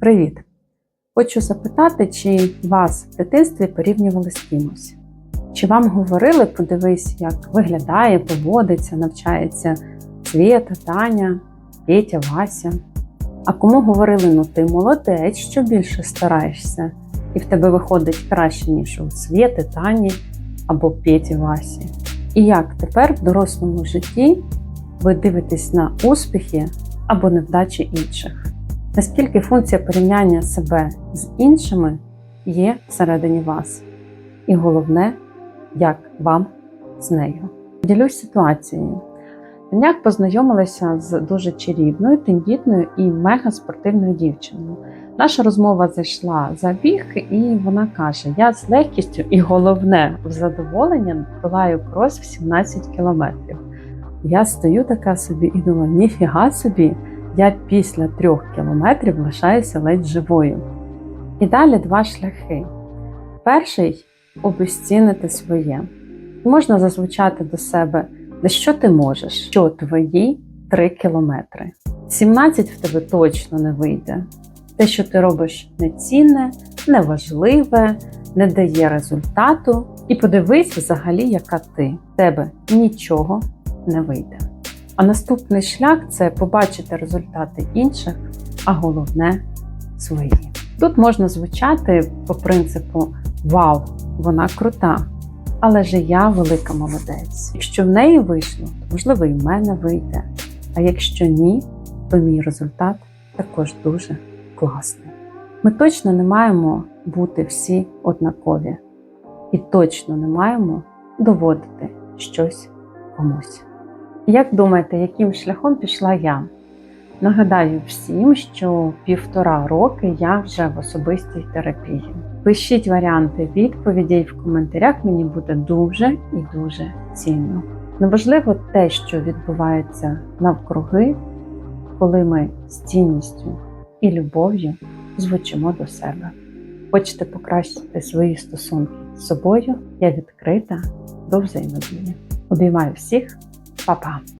Привіт! Хочу запитати, чи вас в дитинстві порівнювали з кимось? Чи вам говорили, подивись, як виглядає, поводиться, навчається Свєта, Таня, Петя, Вася? А кому говорили, ну ти молодець, що більше стараєшся, і в тебе виходить краще, ніж у Свєти, Тані або Петі Васі? І як тепер в дорослому житті ви дивитесь на успіхи або невдачі інших? Наскільки функція порівняння себе з іншими є всередині вас? І головне, як вам з нею? Ділюсь ситуацією. Днях познайомилася з дуже чарівною, тендітною і мегаспортивною дівчиною. Наша розмова зайшла за біг, і вона каже: Я з легкістю і головне в задоволенням долаю крос в 17 кілометрів. Я стою така собі і думаю, ніфіга собі, я після трьох кілометрів лишаюся ледь живою. І далі два шляхи. Перший обезцінити своє. Можна зазвучати до себе, на що ти можеш, що твої 3 кілометри. 17 в тебе точно не вийде. Те, що ти робиш нецінне, неважливе, не дає результату. І подивись взагалі, яка ти. В тебе нічого не вийде. А наступний шлях це побачити результати інших, а головне свої. Тут можна звучати по принципу Вау, вона крута! Але ж я велика молодець. Якщо в неї вийшло, то можливо і в мене вийде. А якщо ні, то мій результат також дуже класний. Ми точно не маємо бути всі однакові, і точно не маємо доводити щось комусь. Як думаєте, яким шляхом пішла я? Нагадаю всім, що півтора роки я вже в особистій терапії. Пишіть варіанти відповідей в коментарях, мені буде дуже і дуже цінно. Неважливо те, що відбувається навкруги, коли ми з цінністю і любов'ю звучимо до себе. Хочете покращити свої стосунки з собою? Я відкрита до взаємодії. Обіймаю всіх, papá.